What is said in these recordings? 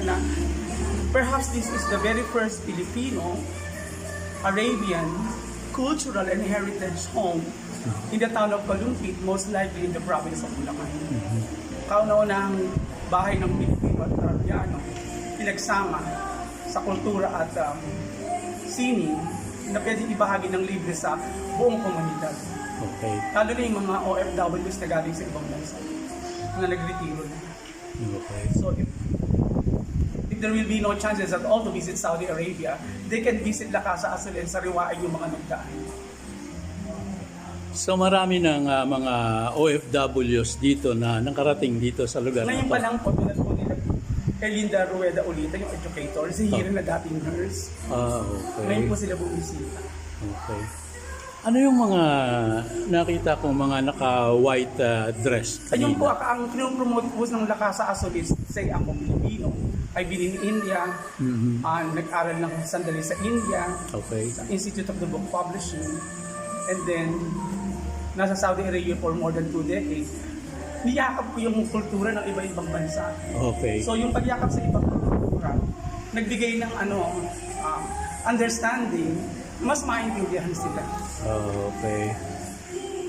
na perhaps this is the very first Filipino Arabian cultural and heritage home in the town of Kalumpit, most likely in the province of Bulacan. Kauna-unahang bahay ng Pilipino at Arabiano, pinagsama sa kultura at um, sining na pwedeng ibahagi ng libre sa buong komunidad. Okay. Lalo na yung mga OFWs na galing sa ibang bansa na nagretiro na. Okay. So if there will be no chances at all to visit Saudi Arabia, they can visit La Casa Azul and sariwain yung mga nagdaan. So marami ng ah, mga OFWs dito na nakarating dito sa lugar na Ngayon to. pa lang po, tulad po nila kay Linda Rueda Ulita, yung educator, si Hirin na dating nurse. Ah, Ngayon po okay. sila bumisita. Okay. Ano yung mga nakita kong mga naka-white ah, dress Ayun po, ang promote po ng La Casa Azul is, say, ako Pilipino, I've been in India, Mhm. ah, nag-aral ng sandali sa India, Okay. sa Institute of the Book Publishing, and then nasa Saudi Arabia for more than two decades. Niyakap ko yung kultura ng iba-ibang bansa. Okay. So yung pagyakap sa ibang kultura, nagbigay ng ano, um, understanding, mas maintindihan sila. Ah, okay.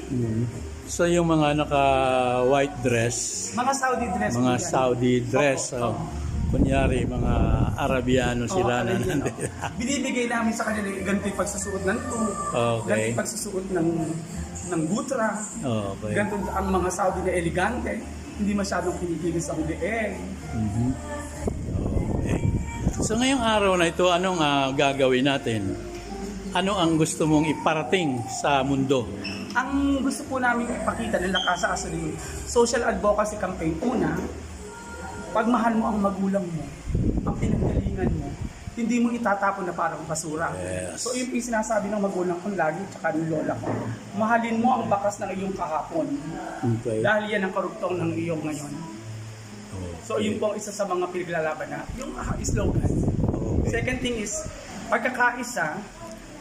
Mhm. So yung mga naka-white dress, Mga Saudi dress. mga. Saudi dress, Opo, oh, kunyari mga Arabiano Oo, sila na nandito. Binibigay namin sa kanila yung ganito yung pagsusuot ng tube, Okay. ganito yung pagsusuot ng, ng gutra, Okay. ganito ang mga Saudi na elegante, hindi masyadong kinikilis ang leeg. Mhm. Okay. So ngayong araw na ito, anong ah, gagawin natin? Ano ang gusto mong iparating sa mundo? Ang gusto po namin ipakita ng Lakasa Azul yung social advocacy campaign. Una, pagmahal mo ang magulang mo, ang pinaggalingan mo, hindi mo itatapon na parang basura. Yes. So yung sinasabi ng magulang ko lagi, tsaka ng lola ko, mahalin mo ang bakas ng iyong kahapon. Okay. Dahil yan ang karugtong ng iyong ngayon. So Okay. yun po ang isa sa mga pinaglalaban na, yung ah, slogan. Okay. Second thing is, pagkakaisa,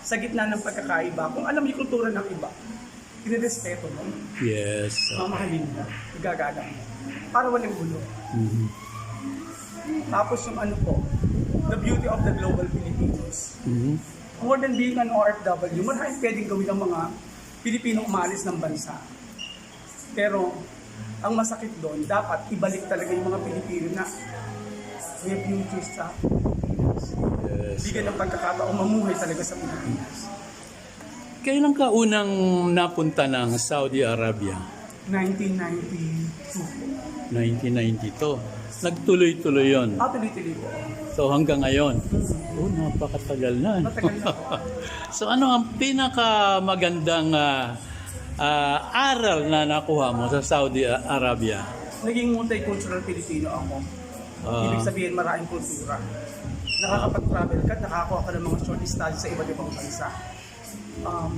sa gitna ng pagkakaiba, kung alam yung kultura ng iba, inirespeto mo, Yes. mamahalin mo, igagalang mo, para walang gulo. Mhm. Tapos yung ano po, the beauty of the global Filipinos. Mhm. More than being an OFW, maraming pwedeng gawin ng mga Pilipinong umalis ng bansa. Pero, ang masakit doon, dapat ibalik talaga yung mga Pilipino na may future sa Pilipinas. Yes. Bigyan ng pagkakataon mamuhay talaga sa Pilipinas. Kailan ka unang napunta ng Saudi Arabia? 1992 po. 1992. Nagtuloy-tuloy yon. Ah, tuloy-tuloy po. So hanggang ngayon. Oh, napakatagal na. Matagal na po. so ano ang pinakamagandang ah, ah, aral na nakuha mo sa Saudi Arabia? Naging multicultural Pilipino ako. Ah. Ibig sabihin maraming kultura. Nakakapag-travel ka, nakakuha ka ng mga short studies sa iba't ibang bansa. Um,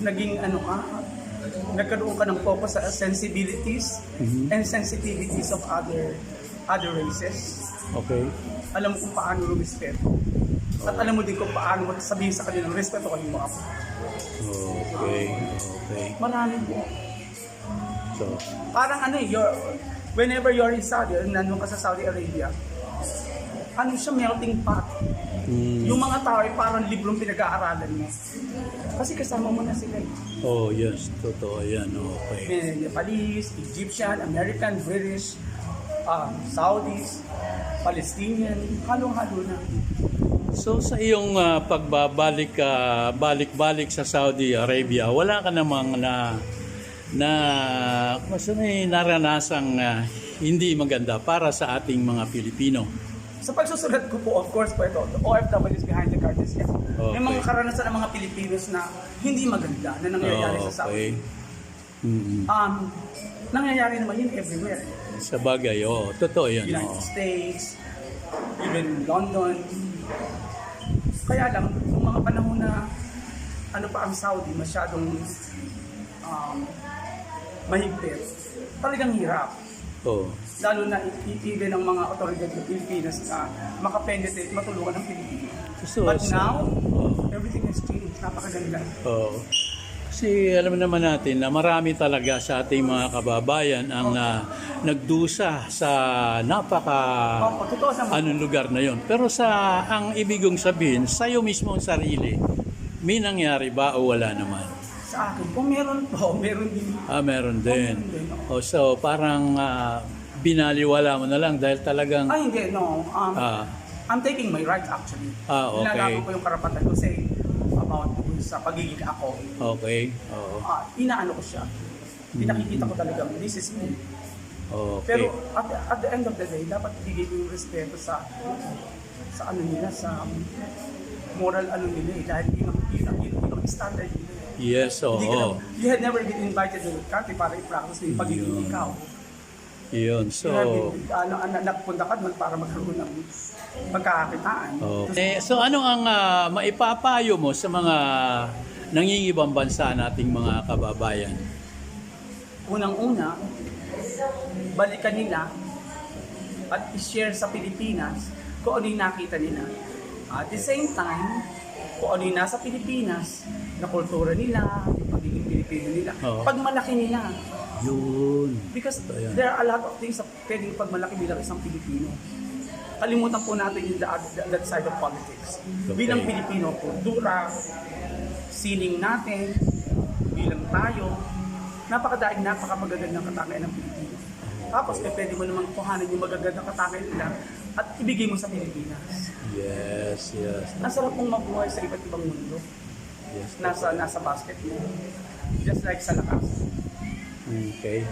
naging ano ka, nagkaroon ka ng focus sa sensibilities Mhm. and sensitivities of other other races. Okay. Alam mo kung paano rumispeto. At alam mo din kung paano mo sabihin sa kanilang respeto kayo mo ako. Okay. Okay. Marami po. So, parang ano eh, you're, whenever you're in Saudi, nandun ka sa Saudi Arabia, ano siya, melting pot. mm, Yung mga tao ay parang librong pinag-aaralan mo. Kasi kasama mo na sila. eh. oh yes, totoo yan. Okay. May Nepalese, Egyptian, American, British, um, Saudis, Palestinian, halong-halo na. So sa iyong ah, pagbabalik ah, balik-balik sa Saudi Arabia, wala ka namang na na kasi may naranasang ah, hindi maganda para sa ating mga Pilipino. Sa pagsusulat ko po, of course po ito, the OFWs behind the curtains. May Okay. mga karanasan ng mga Pilipinos na hindi maganda na nangyayari Oh, sa Saudi. okay. Mm, Um, nangyayari naman yun everywhere. sa bagay, oo, totoo yan. United oo. States, even London. Kaya lang, yung mga panahon na ano pa ang Saudi, masyadong um, mahigpit. Talagang hirap. Oo. Lalo na i- even ng mga otoridad ng Pilipinas na makapenetrate, matulungan ng Pilipino. So, But so- now, oo. everything has changed. Napakaganda. Oo. Kasi alam naman natin na marami talaga sa ating mga kababayan ang ah, nagdusa sa napaka anong lugar na yon. Pero sa ang ibig kong sabihin, sa iyo mismo ang sarili, may nangyari ba o wala naman? Sa akin, kung meron po, meron din. Ah, meron din. Meron din, O so, parang ah, binaliwala mo na lang dahil talagang Ay, hindi, no. Um, ah, I'm taking my rights actually. Ah, okay. Nilalaman ko yung karapatan ko say about dun sa pagiging ako. okay. Oo. Ah, inaano ko siya. Pinakikita ko talaga, this is me. Okay. Pero at, at the end of the day, dapat ibigay ko yung respeto sa sa ano nila, sa moral ano nila eh. Dahil yun ang, yun ang, yun ang standard nila. Eh. yes, oo. Hindi ka na- you had never been invited to the country para i-practice yung pagiging Yun. ikaw. Yun. So, ano, ano, nagpunta ka doon para magkaroon ng pagkakakitaan. okay. So, ano ang ah, maipapayo mo sa mga nangingibang bansa nating mga kababayan? Unang-una, balikan nila at i-share sa Pilipinas kung ano yung nakita nila. At the same time, kung ano yung nasa Pilipinas, na kultura nila, yung pagiging Pilipino nila, Oo. pag malaki nila. Yun. Because Ito yan. there are a lot of things na pwedeng pagmalaki bilang isang Pilipino. Kalimutan po natin yung that, that side of politics. Okay. Bilang Pilipino, kultura, sining natin, bilang tayo, napakadaig, napakagagandang katangian ng Pilipino. Tapos, eh, pwede mo namang kuhanin yung magagandang katangian nila at ibigay mo sa Pilipinas. Yes, yes. Nasarap pong mabuhay sa iba't ibang mundo. Yes. Nasa, nasa basket mo. Just like sa lakas. Okay.